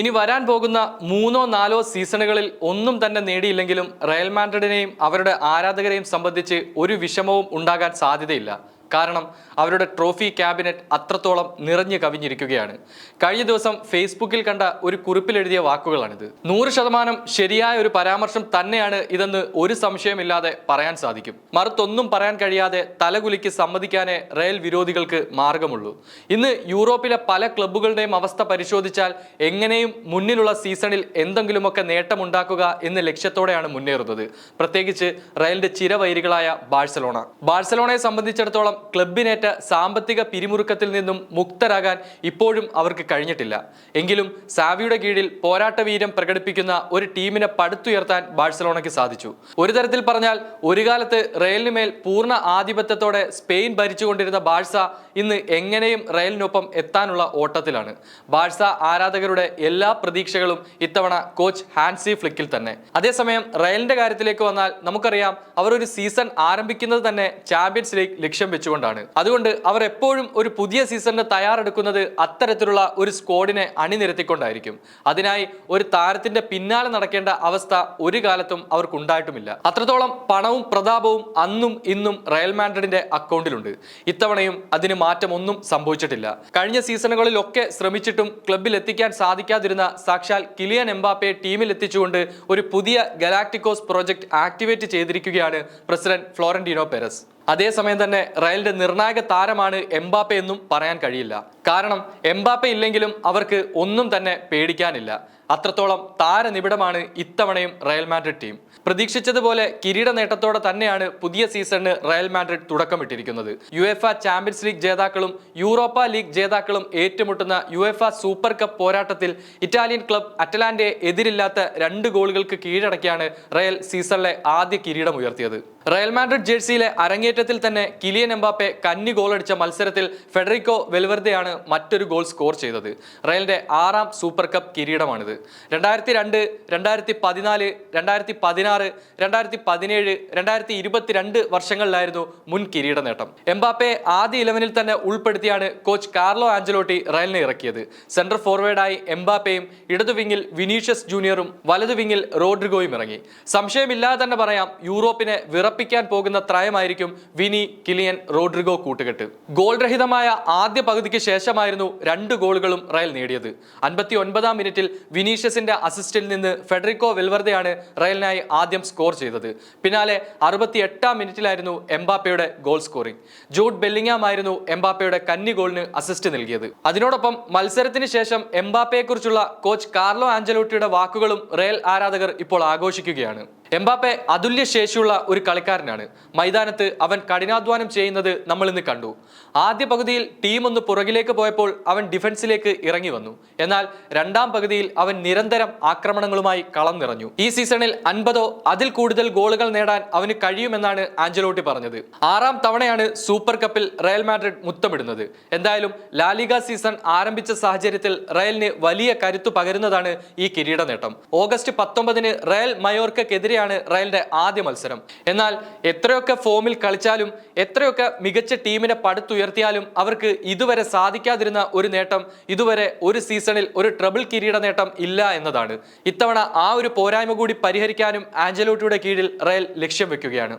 ഇനി വരാൻ പോകുന്ന മൂന്നോ നാലോ സീസണുകളിൽ ഒന്നും തന്നെ നേടിയില്ലെങ്കിലും റയൽ മാൻഡ്രിഡിനെയും അവരുടെ ആരാധകരെയും സംബന്ധിച്ച് ഒരു വിഷമവും ഉണ്ടാകാൻ സാധ്യതയില്ല. കാരണം അവരുടെ ട്രോഫി ക്യാബിനറ്റ് അത്രത്തോളം നിറഞ്ഞു കവിഞ്ഞിരിക്കുകയാണ്. കഴിഞ്ഞ ദിവസം ഫേസ്ബുക്കിൽ കണ്ട ഒരു കുറിപ്പിലെഴുതിയ വാക്കുകളാണിത്. നൂറ് ശതമാനം ശരിയായ ഒരു പരാമർശം തന്നെയാണ് ഇതെന്ന് ഒരു സംശയമില്ലാതെ പറയാൻ സാധിക്കും. മറുത്തൊന്നും പറയാൻ കഴിയാതെ തലകുലിക്ക് സമ്മതിക്കാനേ റയൽ വിരോധികൾക്ക് മാർഗമുള്ളൂ. ഇന്ന് യൂറോപ്പിലെ പല ക്ലബ്ബുകളുടെയും അവസ്ഥ പരിശോധിച്ചാൽ എങ്ങനെയും മുന്നിലുള്ള സീസണിൽ എന്തെങ്കിലുമൊക്കെ നേട്ടമുണ്ടാക്കുക എന്ന ലക്ഷ്യത്തോടെയാണ് മുന്നേറുന്നത്. പ്രത്യേകിച്ച് റയലിന്റെ ചിരവൈരികളായ ബാഴ്സലോണ. ബാഴ്സലോണയെ സംബന്ധിച്ചിടത്തോളം ക്ലബിനേറ്റ സാമ്പത്തിക പിരിമുറുക്കത്തിൽ നിന്നും മുക്തരാകാൻ ഇപ്പോഴും അവർക്ക് കഴിഞ്ഞിട്ടില്ല. എങ്കിലും സാവിയുടെ കീഴിൽ പോരാട്ട വീര്യം പ്രകടിപ്പിക്കുന്ന ഒരു ടീമിനെ പടുത്തുയർത്താൻ ബാഴ്സലോണയ്ക്ക് സാധിച്ചു. ഒരു തരത്തിൽ പറഞ്ഞാൽ ഒരു കാലത്ത് റയലിന് മേൽ പൂർണ ആധിപത്യത്തോടെ സ്പെയിൻ ഭരിച്ചുകൊണ്ടിരുന്ന ബാഴ്സ ഇന്ന് എങ്ങനെയും റയലിനൊപ്പം എത്താനുള്ള ഓട്ടത്തിലാണ്. ബാഴ്സ ആരാധകരുടെ എല്ലാ പ്രതീക്ഷകളും ഇത്തവണ കോച്ച് ഹാൻസി ഫ്ലിക്കിൽ തന്നെ. അതേസമയം റയലിന്റെ കാര്യത്തിലേക്ക് വന്നാൽ നമുക്കറിയാം അവർ ഒരു സീസൺ ആരംഭിക്കുന്നത് തന്നെ ചാമ്പ്യൻസ് ലീഗ് ലക്ഷ്യം വെച്ചുകൊണ്ടാണ്. അതുകൊണ്ട് അവർ എപ്പോഴും ഒരു പുതിയ സീസണിന് തയ്യാറെടുക്കുന്നത് അത്തരത്തിലുള്ള ഒരു സ്ക്വാഡിനെ അണിനിരത്തിക്കൊണ്ടായിരിക്കും. അതിനായി ഒരു താരത്തിന്റെ പിന്നാലെ നടക്കേണ്ട അവസ്ഥ ഒരു കാലത്തും അവർക്കുണ്ടായിട്ടുമില്ല. അത്രത്തോളം പണവും പ്രതാപവും അന്നും ഇന്നും റയൽ മാഡ്രിഡിന്റെ അക്കൗണ്ടിലുണ്ട്. ഇത്തവണയും അതിന് മാറ്റമൊന്നും സംഭവിച്ചിട്ടില്ല. കഴിഞ്ഞ സീസണുകളിലൊക്കെ ശ്രമിച്ചിട്ടും ക്ലബിൽ എത്തിക്കാൻ സാധിക്കാതിരുന്ന സാക്ഷാൽ കിലിയൻ എംബാപ്പയെ ടീമിൽ എത്തിച്ചുകൊണ്ട് ഒരു പുതിയ ഗലാക്ടിക്കോസ് പ്രോജക്ട് ആക്ടിവേറ്റ് ചെയ്തിരിക്കുകയാണ് പ്രസിഡന്റ് ഫ്ലോറന്റീനോ പെരസ്. അതേസമയം തന്നെ റയലിന്റെ നിർണായക താരമാണ് എംബാപ്പെ എന്നും പറയാൻ കഴിയില്ല. കാരണം എംബാപ്പെ ഇല്ലെങ്കിലും അവർക്ക് ഒന്നും തന്നെ പേടിക്കാനില്ല. അത്രത്തോളം താരനിബിഡമാണ് ഇത്തവണയും റയൽ മാഡ്രിഡ് ടീം. പ്രതീക്ഷിച്ചതുപോലെ കിരീട നേട്ടത്തോടെ തന്നെയാണ് പുതിയ സീസണിന് റയൽ മാഡ്രിഡ് തുടക്കമിട്ടിരിക്കുന്നത്. യു എഫ് ചാമ്പ്യൻസ് ലീഗ് ജേതാക്കളും യൂറോപ്പ ലീഗ് ജേതാക്കളും ഏറ്റുമുട്ടുന്ന യു എഫ് സൂപ്പർ കപ്പ് പോരാട്ടത്തിൽ ഇറ്റാലിയൻ ക്ലബ് അറ്റലാന്റയെ എതിരില്ലാത്ത രണ്ട് ഗോളുകൾക്ക് കീഴടക്കിയാണ് റയൽ സീസണിലെ ആദ്യ കിരീടം ഉയർത്തിയത്. റയൽ മാഡ്രിഡ് ജേഴ്സിയിലെ അരങ്ങേറ്റത്തിൽ തന്നെ കിലിയൻ എംബാപ്പെ കന്നി ഗോളടിച്ച മത്സരത്തിൽ ഫെഡറിക്കോ വെൽവെർദെയാണ് മറ്റൊരു ഗോൾ സ്കോർ ചെയ്തത്. റയലിന്റെ ആറാം സൂപ്പർ കപ്പ് കിരീടമാണിത്. രണ്ടായിരത്തി രണ്ട് രണ്ടായിരത്തി പതിനാല് രണ്ടായിരത്തി പതിനാറ് രണ്ടായിരത്തി പതിനേഴ് രണ്ടായിരത്തി ഇരുപത്തിരണ്ട് വർഷങ്ങളിലായിരുന്നു മുൻ കിരീട നേട്ടം എംബാപ്പെ ആദ്യ ഇലവനിൽ തന്നെ ഉൾപ്പെടുത്തിയാണ് കോച്ച് കാർലോ ആഞ്ചലോട്ടി റയലിനെ ഇറക്കിയത്. സെൻട്രൽ ഫോർവേഡായി എംബാപ്പയും ഇടതു വിങ്ങിൽ വിനീഷ്യസ് ജൂനിയറും വലതു വിങ്ങിൽ റോഡ്രിഗോയും ഇറങ്ങി. സംശയമില്ലാതെ തന്നെ പറയാം യൂറോപ്പിനെ വിറപ്പിക്കാൻ പോകുന്ന ത്രയമായിരിക്കും വിനി കിലിയൻ റോഡ്രിഗോ കൂട്ടുകെട്ട്. ഗോൾ രഹിതമായ ആദ്യ പകുതിക്ക് ശേഷമായിരുന്നു രണ്ട് ഗോളുകളും റയൽ നേടിയത്. അൻപത്തി ഒൻപതാം മിനിറ്റിൽ വിനീഷ്യസിന്റെ അസിസ്റ്റിൽ നിന്ന് ഫെഡറിക്കോ വെൽവർദയാണ് റയലിനായി ആദ്യം സ്കോർ ചെയ്തത്. പിന്നാലെ അറുപത്തി എട്ടാം മിനിറ്റിലായിരുന്നു എംബാപ്പയുടെ ഗോൾ സ്കോറിംഗ്. ജൂഡ് ബെല്ലിംഗാം ആയിരുന്നു എംബാപ്പയുടെ കന്നി ഗോളിന് അസിസ്റ്റ് നൽകിയത്. അതിനോടൊപ്പം മത്സരത്തിന് ശേഷം എംബാപ്പയെക്കുറിച്ചുള്ള കോച്ച് കാർലോ ആഞ്ചലോട്ടിയുടെ വാക്കുകളും റയൽ ആരാധകർ ഇപ്പോൾ ആഘോഷിക്കുകയാണ്. എംബാപ്പെ അതുല്യ ശേഷിയുള്ള ഒരു കളിക്കാരനാണ്. മൈതാനത്ത് അവൻ കഠിനാധ്വാനം ചെയ്യുന്നത് നമ്മൾ ഇന്ന് കണ്ടു. ആദ്യ പകുതിയിൽ ടീം ഒന്ന് പുറകിലേക്ക് പോയപ്പോൾ അവൻ ഡിഫൻസിലേക്ക് ഇറങ്ങി വന്നു. എന്നാൽ രണ്ടാം പകുതിയിൽ അവൻ നിരന്തരം ആക്രമണങ്ങളുമായി കളം നിറഞ്ഞു ഈ സീസണിൽ അൻപതോ അതിൽ കൂടുതൽ ഗോളുകൾ നേടാൻ അവന് കഴിയുമെന്നാണ് ആഞ്ചലോട്ടി പറഞ്ഞത്. ആറാം തവണയാണ് സൂപ്പർ കപ്പിൽ റയൽ മാഡ്രിഡ് മുത്തമിടുന്നത്. എന്തായാലും ലാലിഗ സീസൺ ആരംഭിച്ച സാഹചര്യത്തിൽ റയലിന് വലിയ കരുത്തു പകരുന്നതാണ് ഈ കിരീട നേട്ടം ഓഗസ്റ്റ് പത്തൊമ്പതിന് റയൽ മയോർക്കെതിരെയാണ് റയലിന്റെ ആദ്യ മത്സരം. എന്നാൽ എത്രയൊക്കെ ഫോമിൽ കളിച്ചാലും എത്രയൊക്കെ മികച്ച ടീമിനെ പടുത്തുയർത്തിയാലും അവർക്ക് ഇതുവരെ സാധിക്കാതിരുന്ന ഒരു നേട്ടം ഇതുവരെ ഒരു സീസണിൽ ഒരു ട്രബിൾ കിരീട നേട്ടം ഇല്ല എന്നതാണ്. ഇത്തവണ ആ ഒരു പോരായ്മ കൂടി പരിഹരിക്കാനും ആഞ്ചലോട്ടിയുടെ കീഴിൽ റയൽ ലക്ഷ്യം വെക്കുകയാണ്.